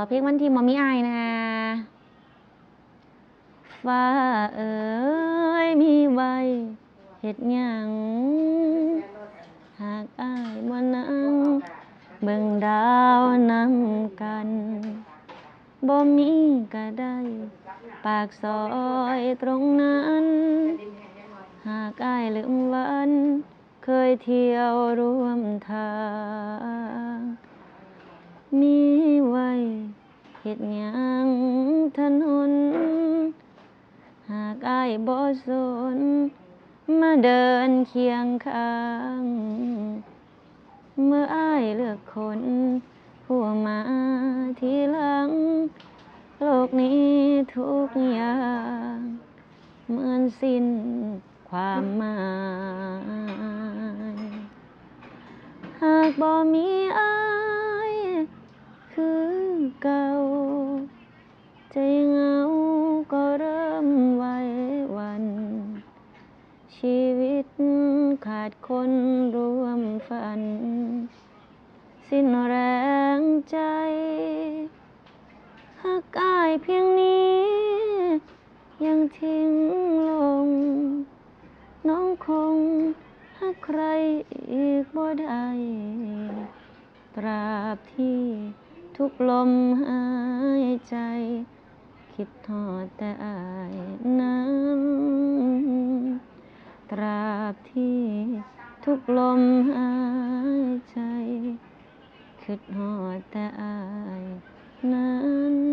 ขอเพลงวันที่มอมีอายนะฟ้าเอ๋ยมีไวเฮ็ดหยังหากอายบ่นั่งเบิ่งดาวนำกันบ่มีก็ได้ ปากซอยตรงนั้น หากอายลืมวัน เคยเที่ยวร่วมทาง เฮ็ดหยังถนน หากอายบ่สน มาเดินเคียงข้าง เมื่ออายเลือกคน ผู้มาทีหลัง โลกนี้ทุกอย่าง เหมือนสิ้นความหมายหากบ่มีอาย คือเก่า ดคนรวมฝัน สิ้นแรงใจหากอายเพียงนี้ ยังทิ้งลง น้องคงหากใครอีกบ่ได้ตราบที่ทุกลมหายใจ คิดทอดแต่อายนั้น ตรา บที่ทุกลมหายใจ คิดหอดแต่อายนั้น